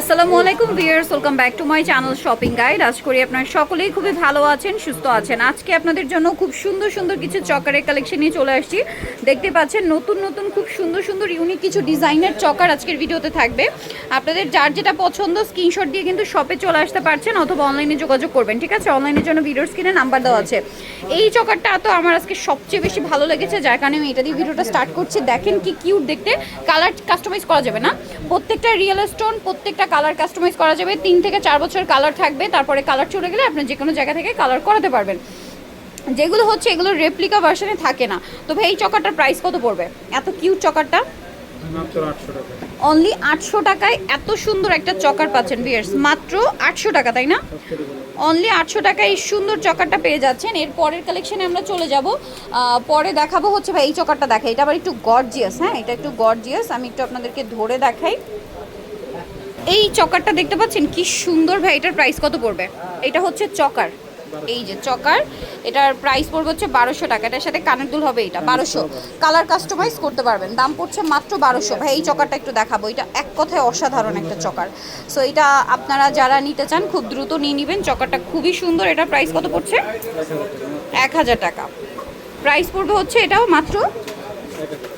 আসসালামু আলাইকুম viewers welcome back to my channel shopping guide আজ করি আপনারা সকলেই খুবই ভালো আছেন, সুস্থ আছেন। আজকে আপনাদের জন্য খুব সুন্দর সুন্দর কিছু চকারের কালেকশন নিয়ে চলে আসছি। দেখতে পাচ্ছেন, নতুন নতুন খুব সুন্দর সুন্দর ইউনিক কিছু ডিজাইনের চকার আজকের ভিডিওতে থাকবে। আপনাদের যার যেটা পছন্দ স্ক্রিনশট দিয়ে কিন্তু শপে চলে আসতে পারছেন অথবা অনলাইনে যোগাযোগ করবেন, ঠিক আছে? অনলাইনের জন্য ভিডিওর স্ক্রিনে নাম্বার দেওয়া আছে। এই চকারটা তো আমার আজকে সবচেয়ে বেশি ভালো লেগেছে, যার কারণে আমি এটা দিয়ে ভিডিওটা স্টার্ট করছি। দেখেন কি কিউট দেখতে। কালার কাস্টমাইজ করা যাবে না। প্রত্যেকটা রিয়েল স্টোন প্রত্যেকটা কালার কাস্টমাইজ করা যাবে। তিন থেকে চার বছর কালার থাকবে। তারপরে কালার চলে গেলে আপনি যে কোনো জায়গা থেকে কালার করাতে পারবেন। যেগুলো হচ্ছে এগুলো রেপ্লিকা ভার্সনে থাকে না। তো ভাই, এই চকারটার প্রাইস কত পড়বে? এত কিউট চকারটা? অনলি আটশো টাকায় এত সুন্দর একটা চকার পাচ্ছেন বিয়ার্স মাত্র আটশো টাকা, তাই না? অনলি আটশো টাকায় এই সুন্দর চকারটা পেয়ে যাচ্ছেন। এর পরের কালেকশনে আমরা চলে যাব। পরে দেখাবো হচ্ছে ভাই, এই চকারটা দেখাই। এটা আবার একটু গর্জিয়াস হ্যাঁ? এটা একটু গর্জিয়াস আমি একটু আপনাদেরকে ধরে দেখাই। এই চকারটা দেখতে পাচ্ছেন? কি সুন্দর ভাই, এটার প্রাইস কত পড়বে? এটা হচ্ছে চকার। এই যে চকার, এটার প্রাইস পড়বে হচ্ছে বারোশো টাকা। এটার সাথে কানের দুল হবে এটা, বারোশো। কালার কাস্টমাইজ করতে পারবেন, দাম পড়ছে মাত্র বারোশো। ভাই, এই চকারটা একটু দেখাবো, এটা এক কথায় অসাধারণ একটা চকার। সো এটা আপনারা যারা নিতে চান, খুব দ্রুত নিয়ে নেবেন। চকারটা খুবই সুন্দর এটার প্রাইস কত পড়ছে? এক হাজার টাকা। প্রাইস পড়বে হচ্ছে এটাও মাত্র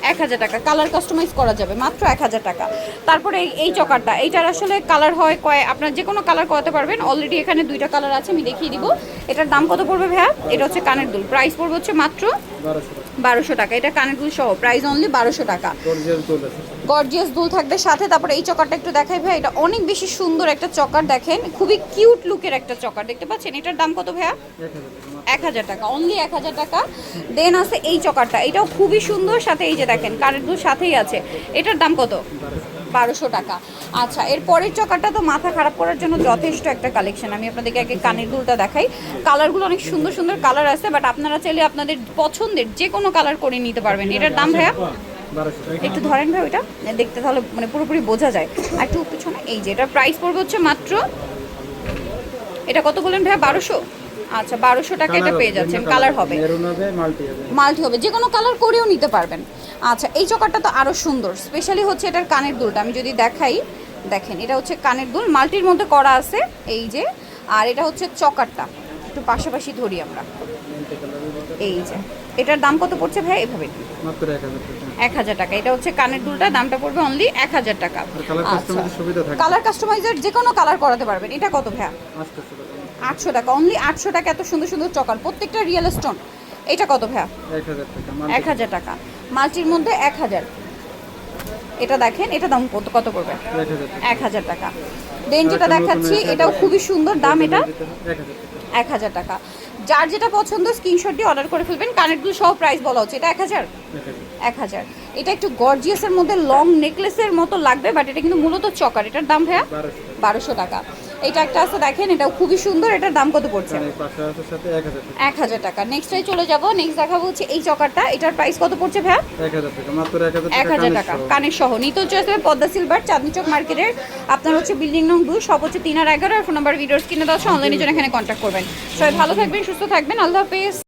এক হাজার টাকা। কালার কাস্টমাইজ করা যাবে, মাত্র এক হাজার টাকা। তারপরে এই- চকারটা এইটার আসলে কালার হয় কয় আপনার যে কোনো কালার করাতে পারবেন। অলরেডি এখানে দুইটা কালার আছে, আমি দেখিয়ে দিব। এটার দাম কত পড়বে ভাইয়া? এটা হচ্ছে কানের দুল। প্রাইস পড়বে হচ্ছে মাত্র বারোশো টাকা। এটা কানের দুল সহ প্রাইস অনলি বারোশো টাকা। গর্জিয়াস দোল থাকবে সাথে। তারপরে এই চকারটা একটু দেখাই ভাই এটা অনেক বেশি সুন্দর একটা চকার দেখেন। খুবই কিউট লুকের একটা চকার দেখতে পাচ্ছেন? এটার দাম কত ভাইয়া? এক হাজার টাকা এক হাজার টাকা অনলি এক হাজার টাকা। দেন আছে এই চকারটা এটাও খুবই সুন্দর। সাথে এই যে দেখেন কানের দুল সাথেই আছে। এটার দাম কত? বারোশো টাকা। আচ্ছা এর পরের চকারটা তো মাথা খারাপ করার জন্য যথেষ্ট একটা কালেকশন আমি আপনাদেরকে আগে কানের দুলটা দেখাই। কালারগুলো অনেক সুন্দর সুন্দর কালার আছে বাট আপনারা চাইলে আপনাদের পছন্দের যে কোনো কালার করে নিতে পারবেন। এটার দাম ভাইয়া? একটু ধরেন ভাই ওইটা, দেখতে তাহলে মানে পুরোপুরি বোঝা যায়। আর একটু পিছনে, এই যে এটার প্রাইস পড়বে হচ্ছে মাত্র, এটা কত বললেন ভাইয়া? বারোশো? আচ্ছা বারোশো টাকা এটা পেয়ে যাচ্ছেন কালার হবে। মাল্টি হবে যে কোনো কালার করেও নিতে পারবেন। আচ্ছা এই চকারটা তো আরও সুন্দর স্পেশালি হচ্ছে এটার কানের দুলটা। আমি যদি দেখাই দেখেন এটা হচ্ছে কানের দুল মাল্টির মধ্যে করা আছে এই যে আর এটা হচ্ছে চকারটা। একটু পাশাপাশি ধরি আমরা। এই যে এটার দাম কত পড়ছে ভাই এভাবে? এক হাজার টাকা। এটা হচ্ছে কানের দুলটা দামটা পড়বে অনলি এক হাজার টাকা। কালার কাস্টমাইজের যে কোনো কালার করাতে পারবেন। এটা কত ভাইয়া? আটশো টাকা অনলি আটশো টাকা এত সুন্দর সুন্দর চকার প্রত্যেকটা রিয়েল স্টোন এটা কত ভাইয়া? এক হাজার টাকা মাল্টির মধ্যে এক হাজার। এটা দেখেন এটা দাম কত কত পড়বে? এক হাজার টাকা। দেন যেটা দেখাচ্ছি এটাও খুবই সুন্দর দাম এটা। এক হাজার টাকা। এক হাজার টাকা। যার যেটা পছন্দ স্ক্রিনশট দিয়ে অর্ডার করে ফেলবেন। কানেক্টগুলো সহ প্রাইস বলা হচ্ছে। এটা এক হাজার? এক হাজার। এটা একটু গর্জিয়াসের মধ্যে লং নেকলেসের মতো লাগবে বাট এটা কিন্তু মূলত চকার। এটার দাম ভাইয়া? বারোশো টাকা। এটা একটা আছে দেখেন এটা খুবই সুন্দর এটার দাম কত পড়ছে? এক হাজার টাকা। নেক্সট হাজার টাকা। নেক্সটে চলে যাব নেক্সট দেখাবো হচ্ছে এই চকারটা এটার প্রাইস কত পড়ছে ভাই এক হাজার টাকা কানের সহ। নিতে হচ্ছে আসলে পদ্মা সিলভার চাঁদনি চক মার্কেটের। আপনার হচ্ছে বিল্ডিং নং দুই সব হচ্ছে তিন আর এগারো আর ফোন নাম্বার ভিডিওস কিনে দেওয়া অনলাইনের জন্য এখানে কন্ট্যাক্ট করবেন। সবাই ভালো থাকবেন সুস্থ থাকবেন আল্লাহ হাফেজ।